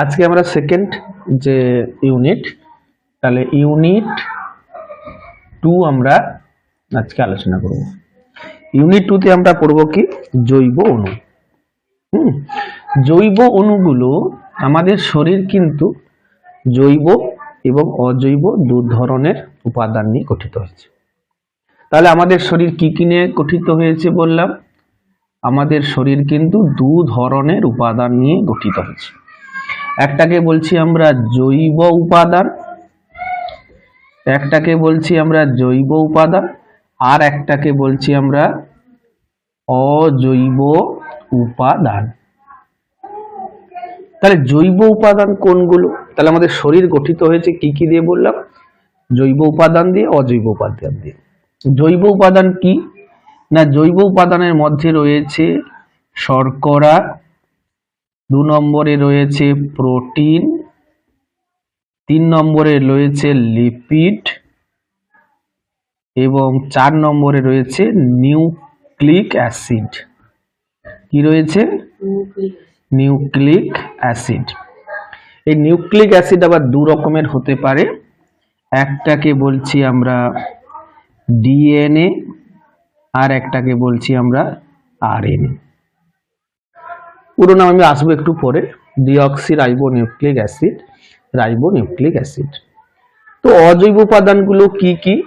আজকে আমরা সেকেন্ড যে ইউনিট তাহলে ইউনিট টু আমরা আজকে আলোচনা করব। ইউনিট টুতে আমরা পড়ব কি? জৈব অণু। হুম? জৈব অণুগুলো আমাদের শরীর কিন্তু জৈব এবং অজৈব দু ধরনের উপাদান নিয়ে গঠিত হয়েছে। তাহলে আমাদের শরীর কি কি নিয়ে গঠিত হয়েছে বললাম? আমাদের শরীর কিন্তু দু ধরনের উপাদান নিয়ে গঠিত হয়েছে। একটাকে বলছি আমরা জৈব উপাদান, একটাকে বলছি আমরা জৈব উপাদান, আর একটাকে বলছি আমরা অজৈব উপাদান। তাহলে জৈব উপাদান কোনগুলো? তাহলে আমাদের শরীর গঠিত হয়েছে কি কি দিয়ে বললাম? জৈব উপাদান দিয়ে, অজৈব উপাদান দিয়ে। জৈব উপাদান কি? না, জৈব উপাদানের মধ্যে রয়েছে শর্করা দু নম্বরে রয়েছে প্রোটিন তিন নম্বরে রয়েছে লিপিড এবং চার নম্বরে রয়েছে নিউক্লিক অ্যাসিড। কি রয়েছে? Nucleic acid. এই নিউক্লিক অ্যাসিড আবার দু রকমের হতে পারে। একটাকে বলছি আমরা ডিএনএ আর একটাকে বলছি আমরা আরএনএ। পুরো নাম আমি আসব একটু পরে। Deoxyribonucleic acid ribonucleic acid. তো অজৈব উপাদানগুলো কি কি?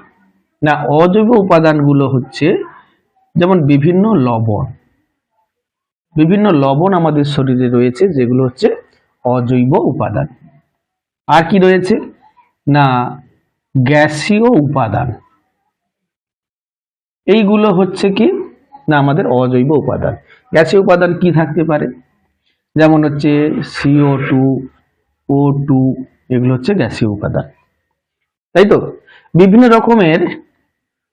না, অজৈব উপাদানগুলো হচ্ছে যেমন বিভিন্ন লবণ। বিভিন্ন লবণ আমাদের শরীরে রয়েছে, যেগুলো হচ্ছে অজৈব উপাদান। আর কি রয়েছে? না, গ্যাসীয় উপাদান। এইগুলো হচ্ছে কি? না, আমাদের অজৈব উপাদান। গ্যাসীয় উপাদান কি থাকতে পারে? যেমন হচ্ছে সিও টু ও টু এগুলো হচ্ছে গ্যাসীয় উপাদান। তাই তো? বিভিন্ন রকমের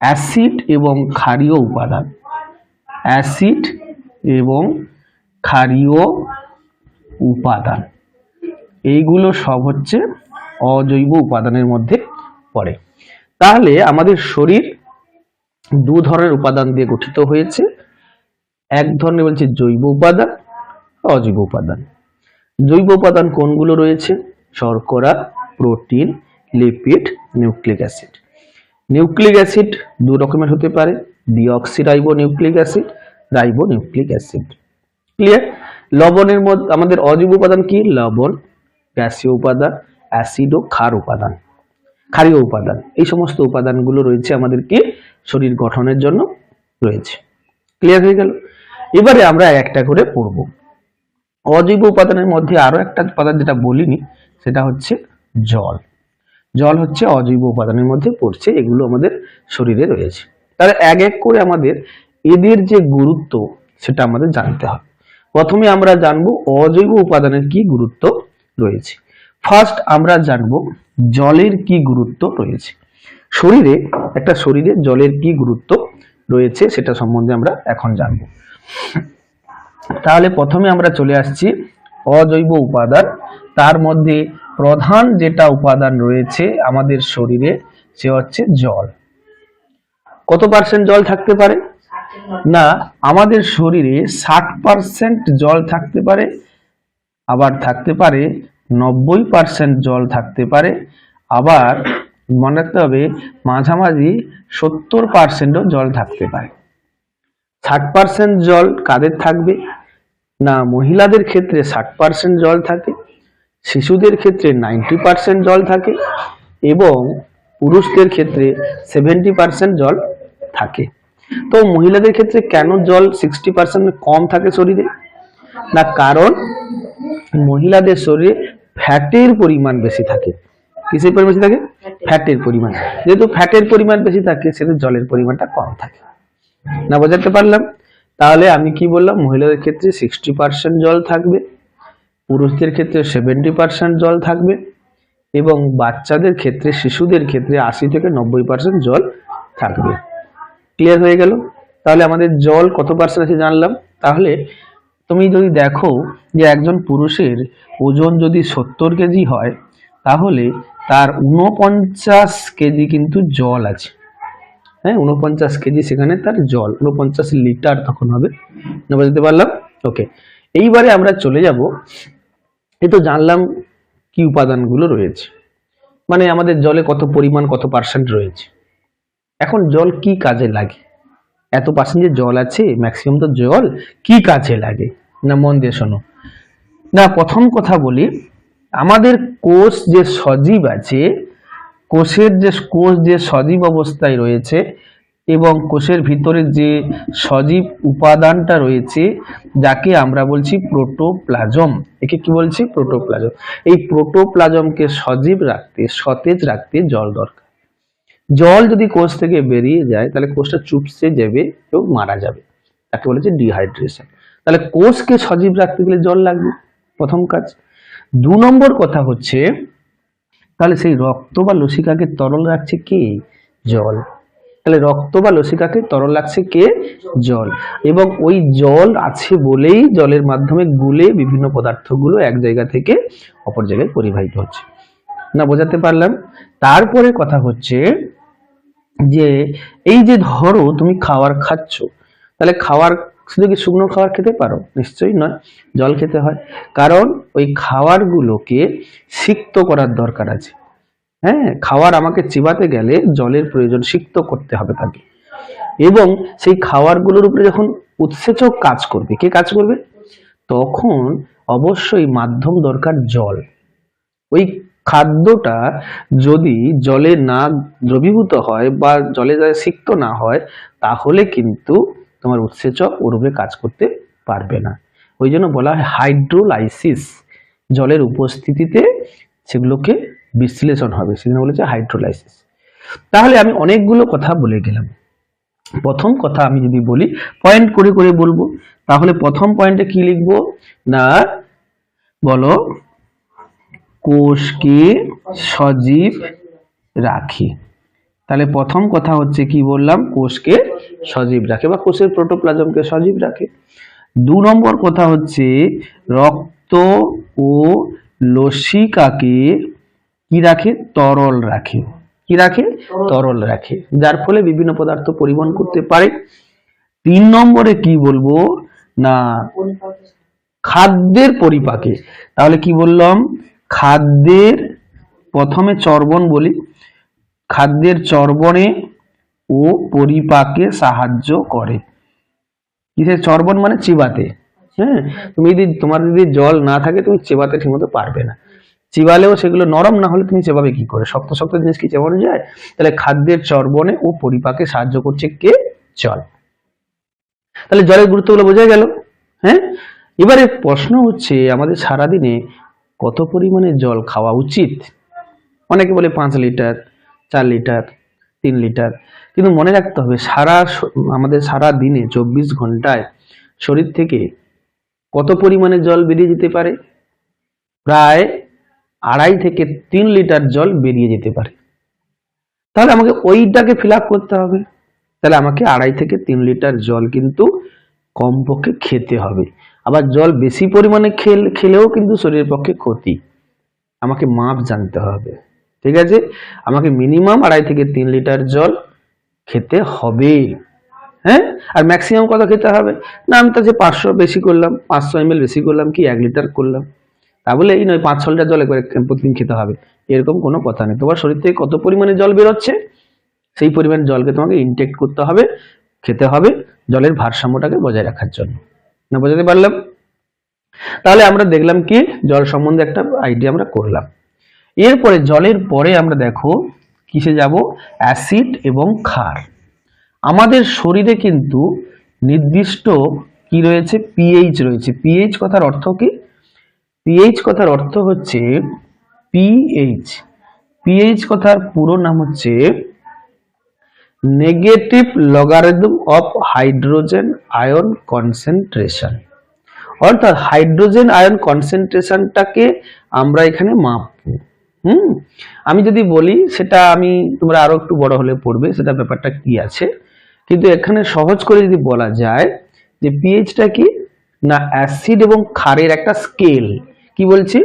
অ্যাসিড এবং ক্ষারীয় উপাদান। অ্যাসিড এবং ক্ষারীয় উপাদান। এইগুলো সব হচ্ছে অজৈব উপাদানের মধ্যে পড়ে। তাহলে আমাদের শরীর দু ধরনের উপাদান দিয়ে গঠিত হয়েছে। এক ধরনের বলছে জৈব উপাদান, অজৈব উপাদান। জৈব উপাদান কোনগুলো রয়েছে? শর্করা, protein, lipid, nucleic acid. Nucleic acid দু রকমের হতে পারে deoxyribonucleic acid ribonucleic acid. Clear লবণের মধ্যে আমাদের অজৈব উপাদান কি? লবণ, গ্যাসীয় উপাদান, অ্যাসিড ও ক্ষার উপাদান, ক্ষারীয় উপাদান। এই সমস্ত উপাদানগুলো রয়েছে আমাদের কি? শরীর গঠনের জন্য রয়েছে। ক্লিয়ার হয়ে গেল? এবারে আমরা একটা করে পড়ব। অজৈব উপাদানের মধ্যে আরও একটা উপাদান যেটা বলিনি, সেটা হচ্ছে জল। জল হচ্ছে অজৈব উপাদানের মধ্যে পড়ছে, এগুলো আমাদের শরীরে রয়েছে। তাহলে এক এক করে আমাদের এদের যে গুরুত্ব, সেটা আমাদের জানতে হবে। প্রথমে আমরা জানব অজৈব উপাদানের কি গুরুত্ব রয়েছে। ফার্স্ট আমরা জানব জলের কি গুরুত্ব রয়েছে। শরীরে, একটা শরীরে জলের কি গুরুত্ব রয়েছে, সেটা সম্বন্ধে আমরা এখন জানব। তাহলে প্রথমে আমরা চলে আসছি অজৈব উপাদান। তার মধ্যে প্রধান যেটা উপাদান রয়েছে আমাদের শরীরে, সে হচ্ছে জল। কত পার্সেন্ট জল থাকতে পারে? না, আমাদের শরীরে ষাট পার্সেন্ট জল থাকতে পারে, আবার থাকতে পারে নব্বই পার্সেন্ট জল থাকতে পারে, আবার মনে রাখতে হবে মাঝামাঝি সত্তর পার্সেন্টও জল থাকতে পারে। ষাট পার্সেন্ট জল কাদের থাকবে? না মহিলাদের ক্ষেত্রে ষাট পার্সেন্ট জল থাকে শিশুদের ক্ষেত্রে নাইনটি পার্সেন্ট জল থাকে এবং পুরুষদের ক্ষেত্রে সেভেন্টি পার্সেন্ট জল থাকে। তো মহিলাদের ক্ষেত্রে কেন জল সিক্সটি পার্সেন্ট কম থাকে শরীরে? না কারণ মহিলাদের শরীরে ফ্যাটের পরিমাণ বেশি থাকে। কিসের পরিমাণ বেশি থাকে? ফ্যাটের পরিমাণ। যেহেতু ফ্যাটের পরিমাণ বেশি থাকে সেহেতু জলের পরিমাণটা কম থাকে। না বোঝাতে পারলাম। তাহলে আমি কি বললাম? মহিলাদের ক্ষেত্রে সিক্সটি পার্সেন্ট জল থাকবে, পুরুষদের ক্ষেত্রে সেভেন্টি পার্সেন্ট জল থাকবে এবং বাচ্চাদের ক্ষেত্রে, শিশুদের ক্ষেত্রে আশি থেকে নব্বই পার্সেন্ট জল থাকবে। ক্লিয়ার হয়ে গেল? তাহলে আমাদের জল কত পার্সেন্ট আছে জানলাম। তাহলে তুমি যদি দেখো যে একজন পুরুষের ওজন যদি সত্তর কেজি হয়, তাহলে তার উনপঞ্চাশ কেজি কিন্তু জল আছে। হ্যাঁ উনপঞ্চাশ কেজি সেখানে তার জল উনপঞ্চাশ লিটার তখন হবে। বুঝতে পারলাম? ওকে এইবারে আমরা চলে যাব। এই তো জানলাম কি উপাদানগুলো রয়েছে। মানে আমাদের জলে কত পরিমাণ, কত পার্সেন্ট রয়েছে। এখন জল কি কাজে লাগে? এত পার্সেন্ট যে জল আছে ম্যাক্সিমাম তো জল কি কাজে লাগে? না, মন দিয়ে শোনো। না, প্রথম কথা বলি, আমাদের কোষ যে সজীব আছে কোষের যে কোষ যে সজীব অবস্থায় রয়েছে এবং কোষের ভিতরে যে সজীব উপাদানটা রয়েছে, যাকে আমরা বলছি প্রোটোপ্লাজম। একে কি বলছি? প্রোটোপ্লাজম। এই প্রোটোপ্লাজমকে সজীব রাখতে, সতেজ রাখতে জল দরকার। জল যদি কোষ থেকে বেরিয়ে যায়, তাহলে কোষটা চুপসে যাবে এবং মারা যাবে। তাকে বলেছে ডিহাইড্রেশন। তাহলে কোষকে সজীব রাখতে গেলে জল লাগবে। প্রথম কাজ। দু নম্বর কথা হচ্ছে তাহলে সেই রক্ত বা লসিকাকে তরল রাখছে কে? জল। তাহলে রক্ত বা লসিকাকে তরল রাখছে কে? জল। এবং ওই জল আছে বলেই জলের মাধ্যমে গুলে বিভিন্ন পদার্থগুলো এক জায়গা থেকে অপর জায়গায় পরিবাহিত হচ্ছে। না, বোঝাতে পারলাম? তারপরে কথা হচ্ছে যে, এই যে ধরো তুমি খাওয়ার খাচ্ছ, তাহলে খাবার শুধু কি শুকনো খাবার খেতে পারো? নিশ্চয়ই নয়, জল খেতে হয়। কারণ ওই খাবারগুলোকে সিক্ত করার দরকার আছে। হ্যাঁ খাবার আমাকে চিবাতে গেলে জলের প্রয়োজন সিক্ত করতে হবে তাকে। এবং সেই খাবারগুলোর উপরে যখন উৎসেচক কাজ করবে, কে কাজ করবে? তখন অবশ্যই মাধ্যম দরকার জল। ওই খাদ্যটা যদি জলে না দ্রবীভূত হয় বা জলে যায় সিক্ত না হয়, তাহলে কিন্তু তোমার উৎসেচক ওরূপে কাজ করতে পারবে না। ওই জন্য বলা হয় হাইড্রোলাইসিস জলের উপস্থিতিতে সেগুলোকে বিশ্লেষণ হবে। সেজন্য বলেছে হাইড্রোলাইসিস। তাহলে আমি অনেকগুলো কথা বলে গেলাম। প্রথম কথা আমি যদি বলি পয়েন্ট করে করে বলব। তাহলে প্রথম পয়েন্টে কি লিখব? না, বলো, কোষকে সজীব রাখি। তাহলে প্রথম কথা হচ্ছে কি বললাম, কোষকে সজীব রাখে বা কোষের প্রোটোপ্লাজমকে সজীব রাখে। দু নম্বর কথা হচ্ছে, রক্ত ও লসিকাকে কি রাখে? তরল রাখে। কি রাখে? তরল রাখে, যার ফলে বিভিন্ন পদার্থ পরিবহন করতে পারে। তিন নম্বরে কি বলব? না, খাদ্যের পরিপাকে। তাহলে কি বললাম? খাদ্যের প্রথমে চর্বণ বলি। খাদ্যের চর্বণে ও পরিপাকে সাহায্য করে। কিসের চর্বণ মানে চিবাতে। হ্যাঁ? তুমি যদি, তোমার যদি জল না থাকে, তুমি চেবাতে ঠিকমতো পারবে না। চিবালেও সেগুলো নরম না হলে তুমি চেবাবে কি করে? শক্ত শক্ত জিনিস কি চেবানো যায়? তাহলে খাদ্যের চর্বণে ও পরিপাকে সাহায্য করছে কে? জল। তাহলে জলের গুরুত্বগুলো বোঝা গেল। হ্যাঁ? এবারে প্রশ্ন হচ্ছে, আমাদের সারাদিনে কত পরিমাণে জল খাওয়া উচিত? অনেকে বলে পাঁচ লিটার চার লিটার, তিন লিটার। কিন্তু মনে রাখতে হবে, সারা আমাদের সারা দিনে চব্বিশ ঘন্টায় শরীর থেকে কত পরিমাণে জল বেরিয়ে যেতে পারে? প্রায় আড়াই থেকে তিন লিটার জল বেরিয়ে যেতে পারে। তাহলে আমাকে ওইটাকে ফিল করতে হবে। তাহলে আমাকে আড়াই থেকে তিন লিটার জল কিন্তু কমপক্ষে খেতে হবে। আবার জল বেশি পরিমাণে খেল, খেলেও কিন্তু শরীরের পক্ষে ক্ষতি। আমাকে মাপ জানতে হবে। ঠিক আছে? আমাকে মিনিমাম আড়াই থেকে তিন লিটার জল খেতে হবে। হ্যাঁ? আর ম্যাক্সিমাম কত খেতে হবে? না, আমি তো যে পাঁচশো বেশি করলাম, পাঁচশো এম বেশি করলাম কি এক লিটার করলাম? তা বলে এই নয়, পাঁচ ছ লিটার জল একবার প্রতিদিন খেতে হবে। এরকম কোনো কথা নেই। তোমার শরীর থেকে কত পরিমাণে জল বেরোচ্ছে, সেই পরিমাণ জলকে তোমাকে ইনটেক্ট করতে হবে, খেতে হবে জলের ভারসাম্যটাকে বজায় রাখার জন্য। না, বোঝাতে পারলাম? তাহলে আমরা দেখলাম কি, জল সম্বন্ধে একটা আইডিয়া আমরা করলাম। এরপরে জলের পরে আমরা দেখো কিসে যাব? অ্যাসিড এবং ক্ষার। আমাদের শরীরে কিন্তু নির্দিষ্ট কি রয়েছে? পিএইচ রয়েছে। পিএইচ কথার অর্থ কি? পিএইচ কথার অর্থ হচ্ছে পিএইচ। পিএইচ কথার পুরো নাম হচ্ছে negative logarithm of hydrogen ion concentration. অর্থাৎ হাইড্রোজেন আয়ন কনসেন্ট্রেশনটাকে আমরা এখানে মাপবো হুম? আমি যদি বলি, সেটা আমি, তোমরা আরও একটু বড় হলে পড়বে, সেটা ব্যাপারটা কি আছে? কিন্তু এখানে সহজ করে যদি বলা যায়, যে পিএইচটা কি? না অ্যাসিড এবং ক্ষারের একটা স্কেল কি বলছি?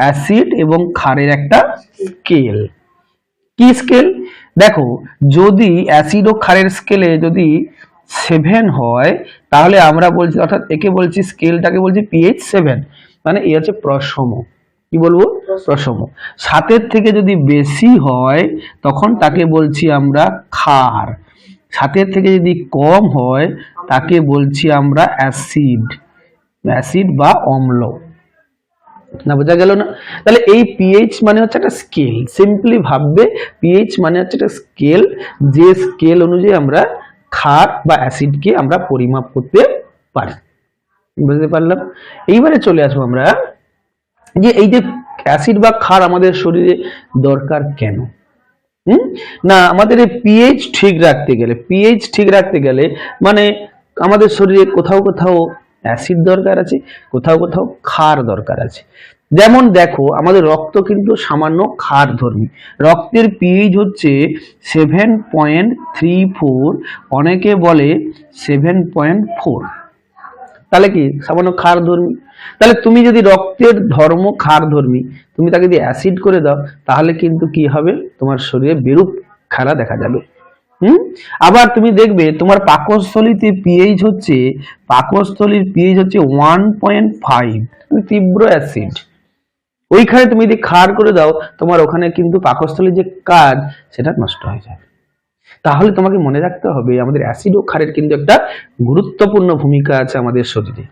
অ্যাসিড এবং ক্ষারের একটা স্কেল কি স্কেল দেখো, যদি অ্যাসিড ও ক্ষারের স্কেলে যদি সেভেন হয়, তাহলে আমরা বলছি, অর্থাৎ একে বলছি স্কেলটাকে বলছি পিএইচ সেভেন মানে এ হচ্ছে প্রসম। কি বলব? প্রসম সাতের থেকে যদি বেশি হয় তখন তাকে বলছি আমরা ক্ষার। সাতের থেকে যদি কম হয় তাকে বলছি আমরা অ্যাসিড। অ্যাসিড বা অম্ল। না বোঝা গেল না? তাহলে এই পিএইচ মানে হচ্ছে একটা স্কেল সিম্পলি ভাববে পিএইচ মানে হচ্ছে একটা স্কেল যে স্কেল অনুযায়ী আমরা ক্ষার বা অ্যাসিডকে আমরা পরিমাপ করতে পারি। বুঝতে পারলাম? এইবারে চলে আসব আমরা যে এই যে অ্যাসিড বা ক্ষার আমাদের শরীরে দরকার কেন? হুম? না, আমাদের এই পিএইচ ঠিক রাখতে গেলে পিএইচ ঠিক রাখতে গেলে মানে আমাদের শরীরে কোথাও কোথাও অ্যাসিড দরকার আছে, কোথাও কোথাও ক্ষার দরকার আছে। যেমন দেখো, আমাদের রক্ত কিন্তু সামান্য ক্ষার ধর্মী রক্তের পিএইচ হচ্ছে সেভেন পয়েন্ট থ্রি ফোর অনেকে বলে সেভেন পয়েন্ট ফোর তাহলে কি? সামান্য ক্ষার ধর্মী তাহলে তুমি যদি রক্তের ধর্ম ক্ষার ধর্মী তুমি তাকে যদি অ্যাসিড করে দাও, তাহলে কিন্তু কি হবে? তোমার শরীরে বিরূপ খেলা দেখা যাবে। হুম? আবার তুমি দেখবে তোমার পাকস্থলীতে পিএইচ হচ্ছে, পাকস্থলীর পিএইচ হচ্ছে ওয়ান পয়েন্ট ফাইভ তীব্র অ্যাসিড ওইখানে তুমি যদি ক্ষার করে দাও, তোমার ওখানে কিন্তু পাকস্থলীর যে কাজ, সেটা নষ্ট হয়ে যাবে। তাহলে তোমাকে মনে রাখতে হবে, আমাদের অ্যাসিড ও ক্ষারের কিন্তু একটা গুরুত্বপূর্ণ ভূমিকা আছে আমাদের শরীরে।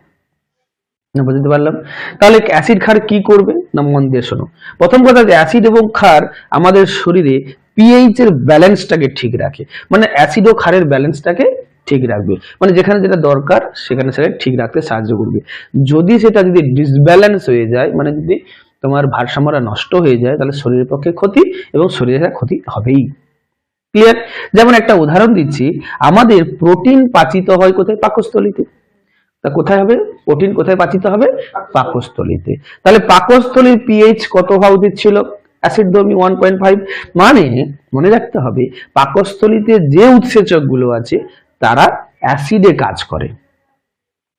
বুঝতে পারলাম? তাহলে অ্যাসিড ক্ষার কি করবে? না মন দিয়ে শোনো। প্রথম কথা যে অ্যাসিড এবং ক্ষার আমাদের শরীরে পিএইচ এর ব্যালেন্সটাকে ঠিক রাখে। মানে অ্যাসিড ও ক্ষারের ব্যালেন্সটাকে ঠিক রাখবে। মানে যেখানে যেটা দরকার, সেখানে সেটা ঠিক রাখতে সাহায্য করবে। যদি সেটা যদি ডিসব্যালেন্স হয়ে যায় মানে যদি তোমার ভারসাম্যটা নষ্ট হয়ে যায়, তাহলে শরীরের পক্ষে ক্ষতি এবং শরীরের ক্ষতি হবেই। ক্লিয়ার যেমন একটা উদাহরণ দিচ্ছি, আমাদের প্রোটিন পাচিত হয় কোথায়? পাকস্থলীতে। তা কোথায় হবে? প্রোটিন কোথায় পাচিত হবে? পাকস্থলীতে। তাহলে পাকস্থলীর পিএইচ কত হওয়া উচিত ছিল অ্যাসিড ধর্মী ওয়ান পয়েন্ট ফাইভ মানে মনে রাখতে হবে, পাকস্থলীতে যে উৎসেচকগুলো আছে, তারা অ্যাসিডে কাজ করে।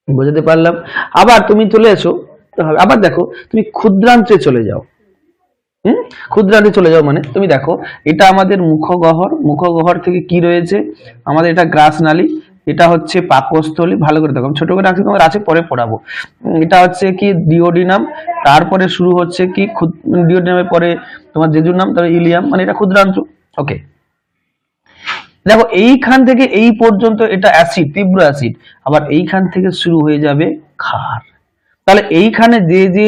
বুঝতে পারলাম? আবার তুমি চলে এসো। আবার দেখো, তুমি ক্ষুদ্রান্তে চলে যাও। হুম? ক্ষুদ্রান্তে চলে যাও মানে। তুমি দেখো, এটা আমাদের মুখগহর মুখগহর থেকে কি রয়েছে? আমাদের এটা গ্রাস নালী। এটা হচ্ছে পাকস্থলী। ভালো করে দেখো ছোট করে রাখছি তোমার আছে, পরে পড়াবো। এটা হচ্ছে কি? ডিওডিনাম তারপরে শুরু হচ্ছে কি? ডিওডিনামের পরে তোমার জেজুর নাম, তারপরে ইলিয়াম মানে এটা ক্ষুদ্রান্ত ওকে। দেখো, এইখান থেকে এই পর্যন্ত এটা অ্যাসিড, তীব্র অ্যাসিড। আবার এইখান থেকে শুরু হয়ে যাবে ক্ষার। তাহলে এইখানে যে যে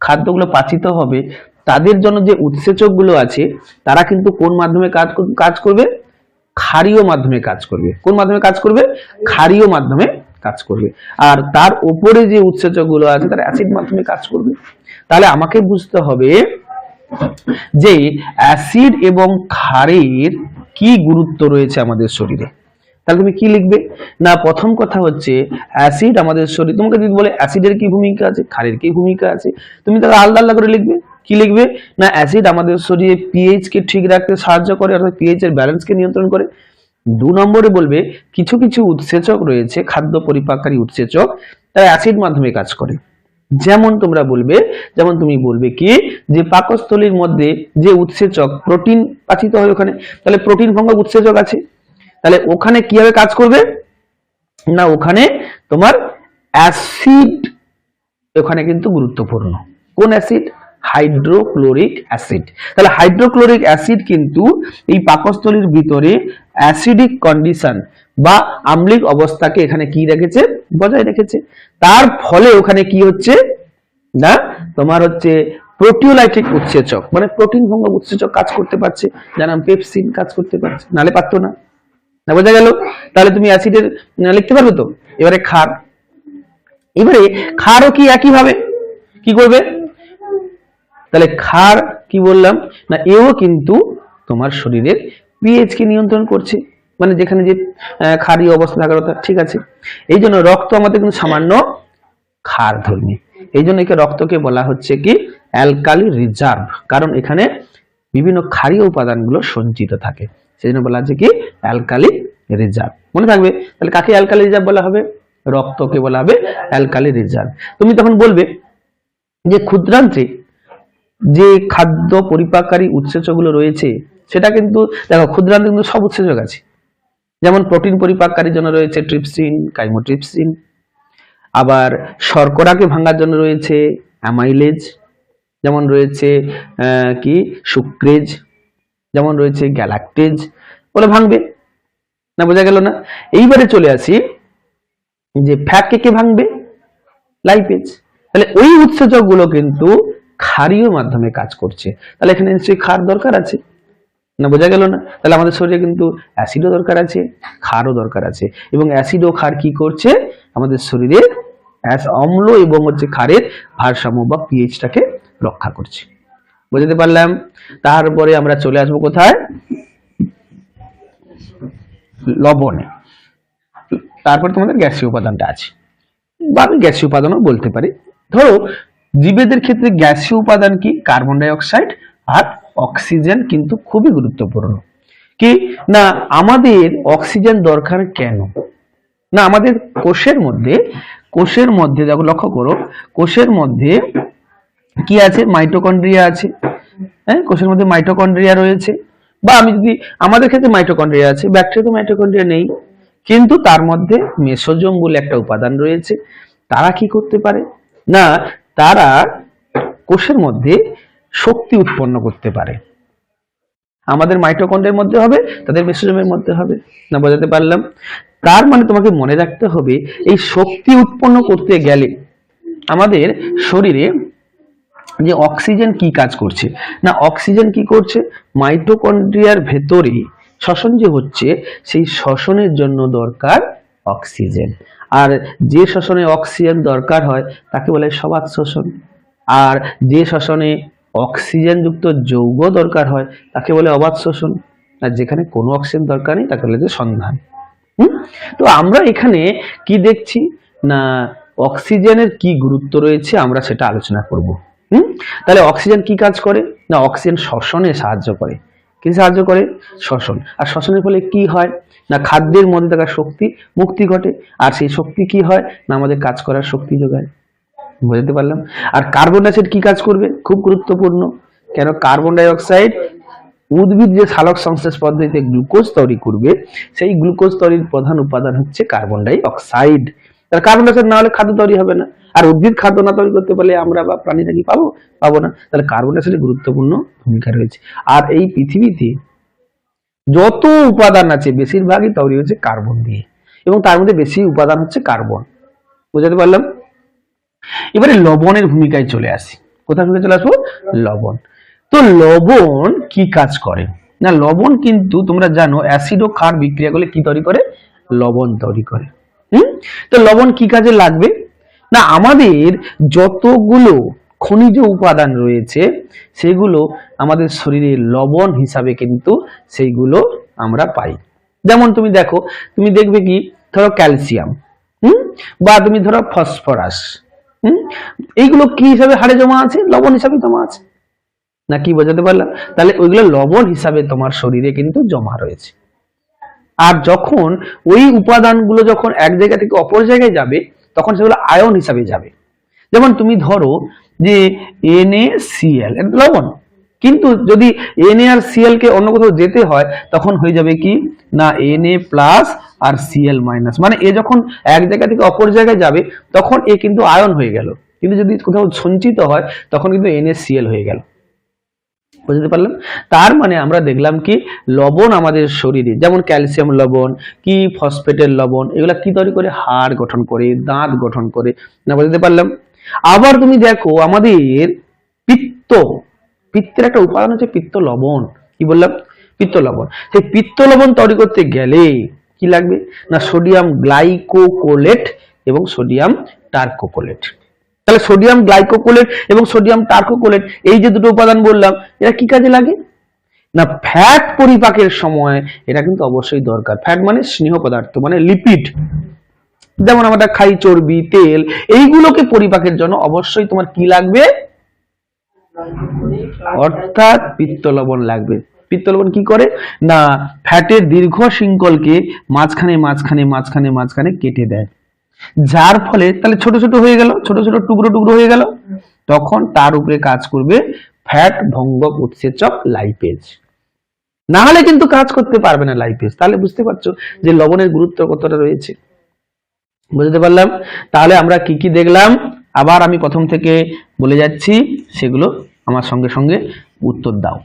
খাদ্যগুলো পাচিত হবে তাদের জন্য যে উৎসেচকগুলো আছে, তারা কিন্তু কোন মাধ্যমে কাজ কাজ করবে? ক্ষারীয় মাধ্যমে কাজ করবে। কোন মাধ্যমে কাজ করবে? ক্ষারীয় মাধ্যমে কাজ করবে। আর তার উপরে যে উৎসেচকগুলো আছে, তারা অ্যাসিড মাধ্যমে কাজ করবে। তাহলে আমাকে বুঝতে হবে যে অ্যাসিড এবং ক্ষারের কি গুরুত্ব রয়েছে আমাদের শরীরে। তাহলে তুমি কি লিখবে? না, প্রথম কথা হচ্ছে অ্যাসিড আমাদের শরীর, তোমাকে যদি বলে অ্যাসিডের কি ভূমিকা আছে, ক্ষারের কি ভূমিকা আছে, তুমি তাহলে আলাদা আলাদা করে লিখবে। কি লিখবে? না অ্যাসিড আমাদের শরীরে পিএইচ কে ঠিক রাখতে সাহায্য করে, অর্থাৎ পিএইচ এর ব্যালেন্সকে নিয়ন্ত্রণ করে। দু নম্বরে বলবে, কিছু কিছু উৎসেচক রয়েছে, খাদ্য পরিপাককারী উৎসেচক, তারা অ্যাসিড মাধ্যমে কাজ করে। যেমন তোমরা বলবে, যেমন তুমি বলবে কি, যে পাকস্থলীর মধ্যে যে উৎসেচক প্রোটিন পাচিত হয় ওখানে, তাহলে প্রোটিন ভঙ্গ উৎসেচক আছে। তাহলে ওখানে কীভাবে কাজ করবে? না, ওখানে তোমার অ্যাসিড ওখানে কিন্তু গুরুত্বপূর্ণ। কোন অ্যাসিড হাইড্রোক্লোরিক অ্যাসিড। তাহলে হাইড্রোক্লোরিক অ্যাসিড কিন্তু এই পাকস্থলীর ভিতরে অ্যাসিডিক কন্ডিশন বা আম্লিক অবস্থাকে এখানে কি রেখেছে? বজায় রেখেছে। তার ফলে ওখানে কি হচ্ছে? না, তোমার হচ্ছে প্রোটিওলাইটিক উৎসেচক মানে প্রোটিন ভঙ্গ উৎসেচক কাজ করতে পারছে। যার পেপসিন কাজ করতে পারছে। নালে পারতো না। না, বোঝা গেল? তাহলে তুমি অ্যাসিডের লিখতে পারবে তো? এবারে ক্ষার। এবারে ক্ষারও কি একই ভাবে কি করবে? তাহলে ক্ষার কি বললাম? না, এও কিন্তু তোমার শরীরের পিএইচ কে নিয়ন্ত্রণ করছে। মানে যেখানে যে ক্ষারীয় অবস্থা থাকার কথা, ঠিক আছে? এই জন্য রক্ত আমাদের কিন্তু সামান্য ক্ষার ধর্মী। এই জন্য একে রক্তকে বলা হচ্ছে কি? Alkali reserve. কারণ এখানে বিভিন্ন ক্ষারীয় উপাদানগুলো সঞ্চিত থাকে। সেই জন্য বলা হচ্ছে কি? Alkali reserve. মনে থাকবে? তাহলে কাকে অ্যালকালি রিজার্ভ বলা হবে? রক্তকে বলা হবে অ্যালকালি রিজার্ভ। তুমি তখন বলবে যে ক্ষুদ্রান্ত্রে যে খাদ্য পরিপাককারী উৎসেচকগুলো রয়েছে, সেটা কিন্তু, দেখো, ক্ষুদ্রান্তে কিন্তু সব উৎসেচক আছে যেমন প্রোটিন পরিপাককারীর জন্য রয়েছে ট্রিপসিন, কাইমোট্রিপসিন, আবার শর্করাকে ভাঙার জন্য রয়েছে অ্যামাইলেজ, যেমন রয়েছে কি? সুক্রেজ, যেমন রয়েছে গ্যালাক্টেজ বলে ভাঙবে। না, বোঝা গেল না? এইবারে চলে আসি যে ফ্যাট কে ভাঙবে? লাইপেজ। তাহলে ওই উৎসেচকগুলো কিন্তু ক্ষারীয় মাধ্যমে কাজ করছে। তাহলে এখানে নিশ্চয়ই ক্ষার দরকার আছে। না, বোঝা গেল না? তাহলে আমাদের শরীরে কিন্তু অ্যাসিডও দরকার আছে, ক্ষারও দরকার আছে। এবং অ্যাসিড ও ক্ষার কি করছে? আমাদের শরীরে অম্ল এবং হচ্ছে ক্ষারের ভারসাম্য বা পিএইচটাকে রক্ষা করছে। বুঝতে পারলাম? তারপরে আমরা চলে আসব কোথায়? লবণে। তারপরে তোমাদের গ্যাসীয় উপাদানটা আছে। বা আমি গ্যাসীয় উপাদানও বলতে পারি। ধরো জীবেদের ক্ষেত্রে গ্যাসীয় উপাদান কি? কার্বন ডাই অক্সাইড আর অক্সিজেন কিন্তু খুবই গুরুত্বপূর্ণ। কি? না, আমাদের অক্সিজেন দরকার কেন? না, আমাদের কোষের মধ্যে কোষের মধ্যে দেখো, লক্ষ্য করো, কোষের মধ্যে কি আছে? মাইটোকন্ড্রিয়া আছে। হ্যাঁ কোষের মধ্যে মাইটোকন্ড্রিয়া রয়েছে। বা আমি যদি, আমাদের ক্ষেত্রে মাইটোকন্ড্রিয়া আছে, ব্যাকটেরিয়া মাইটোকন্ড্রিয়া নেই। কিন্তু তার মধ্যে মেসোজোম বলে একটা উপাদান রয়েছে। তারা কি করতে পারে? না তারা কোষের মধ্যে শক্তি উৎপন্ন করতে পারে। আমাদের মাইটোকন্ড্রিয়ার মধ্যে হবে, তাদের মেসোজোমের মধ্যে হবে। না বোঝাতে পারলাম। তার মানে তোমাকে মনে রাখতে হবে, এই শক্তি উৎপন্ন করতে গেলে আমাদের শরীরে যে অক্সিজেন কি কাজ করছে? না, অক্সিজেন কি করছে? মাইটোকন্ড্রিয়ার ভেতরে শ্বসন যে হচ্ছে, সেই শ্বসনের জন্য দরকার অক্সিজেন। আর যে শ্বসনে অক্সিজেন দরকার হয়, তাকে বলে সবাত শ্বসন। আর যে শ্বসনে অক্সিজেন যুক্ত যৌগ দরকার হয়, তাকে বলে অবাধ শোষণ আর যেখানে কোনো অক্সিজেন দরকার নেই, তাকে বলে যে সন্ধান? তো আমরা এখানে কি দেখছি? না, অক্সিজেনের কি গুরুত্ব রয়েছে, আমরা সেটা আলোচনা করব। হুম? তাহলে অক্সিজেন কি কাজ করে? না, অক্সিজেন শ্বসনে সাহায্য করে। কি সাহায্য করে? শ্বসন। আর শ্বসনের ফলে কি হয়? না খাদ্যের মধ্যে থাকা শক্তি মুক্তি ঘটে, আর সেই শক্তি কি হয়? না আমাদের কাজ করার শক্তি যোগায়। বুঝতে পারলাম? আর কার্বন ডাইঅক্সাইড কি কাজ করবে? খুব গুরুত্বপূর্ণ। কেন? কার্বন ডাই অক্সাইড উদ্ভিদ যে সালোক সংশ্লেষ পদ্ধতিতে গ্লুকোজ তৈরি করবে, সেই গ্লুকোজ তৈরির প্রধান উপাদান হচ্ছে কার্বন ডাই অক্সাইড তাহলে কার্বন ডাই অক্সাইড না হলে খাদ্য তৈরি হবে না। আর উদ্ভিদ খাদ্য না তৈরি করতে পারলে আমরা বা প্রাণীরা কি পাবো? পাবো না। তাহলে কার্বন ডাই অক্সাইডের গুরুত্বপূর্ণ ভূমিকা রয়েছে। আর এই পৃথিবীতে যত উপাদান আছে, বেশিরভাগই তৈরি হচ্ছে কার্বন দিয়ে এবং তার মধ্যে বেশি উপাদান হচ্ছে কার্বন। বুঝতে পারলাম? এবারে লবণের ভূমিকায় চলে আসি। কোথা থেকে চলে আসব? লবণ। তো লবণ কি কাজ করে? না, লবণ কিন্তু তোমরা জানো, অ্যাসিড ও ক্ষার বিক্রিয়া করলে কি তৈরি করে? লবণ তৈরি করে। হুম? তো লবণ কি কাজে লাগবে? না, আমাদের যতগুলো খনিজ উপাদান রয়েছে, সেগুলো আমাদের শরীরে লবণ হিসাবে কিন্তু সেইগুলো আমরা পাই। যেমন তুমি দেখো, তুমি দেখবে কি? ধরো ক্যালসিয়াম, হুম? বা তুমি ধরো ফসফরাস, হুম? এইগুলো কি হিসাবে হাড়ে জমা আছে? লবণ হিসাবে জমা আছে। না কি বোঝাতে পারলাম? তাহলে ওইগুলো লবণ হিসাবে তোমার শরীরে কিন্তু জমা রয়েছে। আর যখন ওই উপাদানগুলো যখন এক জায়গা থেকে অপর জায়গায় যাবে, তখন সেগুলো আয়ন হিসাবে যাবে। যেমন তুমি ধরো যে এটা লবণ। কিন্তু যদি Na আর Cl কে অন্য কোথাও যেতে হয়, তখন হয়ে যাবে কি? না Na প্লাস আর সিএল মাইনাস মানে এ যখন এক জায়গা থেকে অপর জায়গায় যাবে, তখন এ কিন্তু আয়ন হয়ে গেল। কিন্তু যদি কোথাও সঞ্চিত হয়, তখন কিন্তু এন এ সিএল হয়ে গেল। বুঝতে পারলাম তার মানে আমরা দেখলাম কি? লবণ আমাদের শরীরে, যেমন ক্যালসিয়াম লবণ, কি ফসফেটের লবণ, এগুলা কি তৈরি করে? হাড় গঠন করে, দাঁত গঠন করে। না, বুঝতে পারলাম? আবার তুমি দেখো, আমাদের পিত্ত পিত্তের একটা উপাদান হচ্ছে পিত্ত লবণ কি বললাম? পিত্ত লবণ সেই পিত্ত লবণ তৈরি করতে গেলে কি লাগবে? না সোডিয়াম গ্লাইকোকোলেট এবং সোডিয়াম টার্কোকোলেট। তাহলে সোডিয়াম গ্লাইকোকোলেট এবং সোডিয়াম টার্কোকোলেট, এই যে দুটো উপাদান বললাম, এরা কি কাজে লাগে? না ফ্যাট পরিপাকের সময় এটা কিন্তু অবশ্যই দরকার। ফ্যাট মানে স্নেহ পদার্থ মানে লিপিড। যেমন আমরা খাই চর্বি, তেল, এইগুলোকে পরিপাকের জন্য অবশ্যই তোমার কি লাগবে? অর্থাৎ পিত্ত লবণ লাগবে। পিত্ত লবণ কি করে? না, ফ্যাটের দীর্ঘ শৃঙ্খলকে মাঝখানে মাঝখানে মাঝখানে মাঝখানে কেটে দেয়। যার ফলে, তাহলে ছোট ছোট হয়ে গেল, ছোট ছোট টুকরো টুকরো হয়ে গেল। তখন তার উপরে কাজ করবে ফ্যাট ভঙ্গক উৎসেচক লাইপেজ না হলে কিন্তু কাজ করতে পারবে না লাইপেজ তাহলে বুঝতে পারছ যে লবণের গুরুত্ব কতটা রয়েছে। বুঝতে পারলাম? তাহলে আমরা কি কি দেখলাম? আবার আমি প্রথম থেকে বলে যাচ্ছি, সেগুলো আমার সঙ্গে সঙ্গে উত্তর দাও।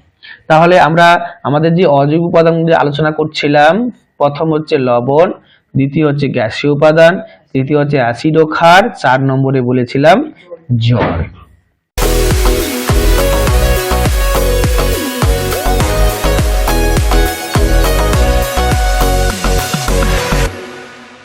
তাহলে আমরা আমাদের যে অজৈব উপাদানগুলি আলোচনা করছিলাম, প্রথম হচ্ছে লবণ, দ্বিতীয় হচ্ছে গ্যাসীয় উপাদান, তৃতীয় হচ্ছে অ্যাসিড ও ক্ষার চার নম্বরে বলেছিলাম জল।